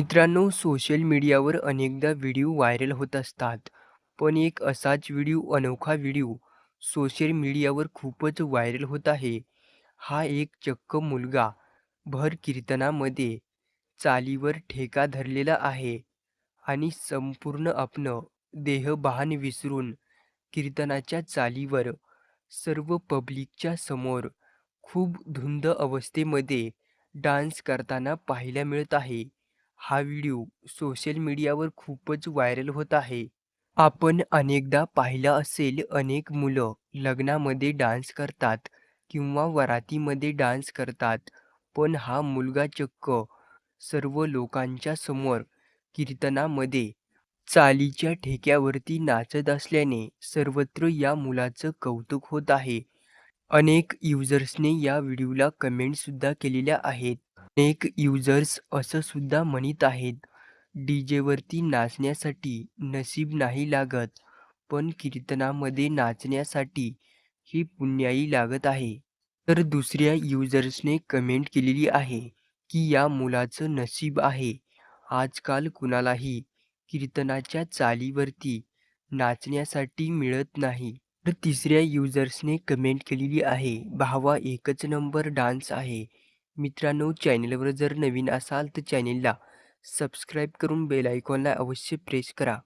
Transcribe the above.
मित्रांनो, सोशल मीडियावर अनेकदा व्हिडिओ व्हायरल होत असतात. पण एक असाच व्हिडिओ, अनोखा व्हिडिओ सोशल मीडियावर खूपच व्हायरल होत आहे. हा एक चक्क मुलगा भर कीर्तनामध्ये चालीवर ठेका धरलेला आहे आणि संपूर्ण आपलं देहभान विसरून कीर्तनाच्या चालीवर सर्व पब्लिकच्या समोर खूप धुंद अवस्थेमध्ये डान्स करताना पाहायला मिळत आहे. हा व्हिडिओ सोशल मीडियावर खूपच व्हायरल होत आहे. आपण अनेकदा पाहिला असेल अनेक मुलं लग्नामध्ये डान्स करतात किंवा वरातीमध्ये डान्स करतात. पण हा मुलगा चक्क सर्व लोकांच्या समोर कीर्तनामध्ये चालीच्या ठेक्यावरती नाचत असल्याने सर्वत्र या मुलाचं कौतुक होत आहे. अनेक युजर्सने या व्हिडिओला कमेंटसुद्धा केलेल्या आहेत. अनेक युजर्स असं सुद्धा म्हणत आहेत, डीजेवरती नाचण्यासाठी नशीब नाही लागत, पण कीर्तनामध्ये नाचण्यासाठी ही पुण्याई लागत आहे. तर दुसऱ्या युजर्सने कमेंट केलेली आहे, की या मुलाचं नशीब आहे. आजकाल कुणालाही कीर्तनाच्या चालीवरती नाचण्यासाठी मिळत नाही. तर तिसऱ्या युजर्सने कमेंट केलेली आहे, भावा एकच नंबर डान्स आहे. मित्रांनो, चॅनेलवर जर नवीन असाल तर चॅनेलला सबस्क्राईब करून बेल आयकॉनला अवश्य प्रेस करा.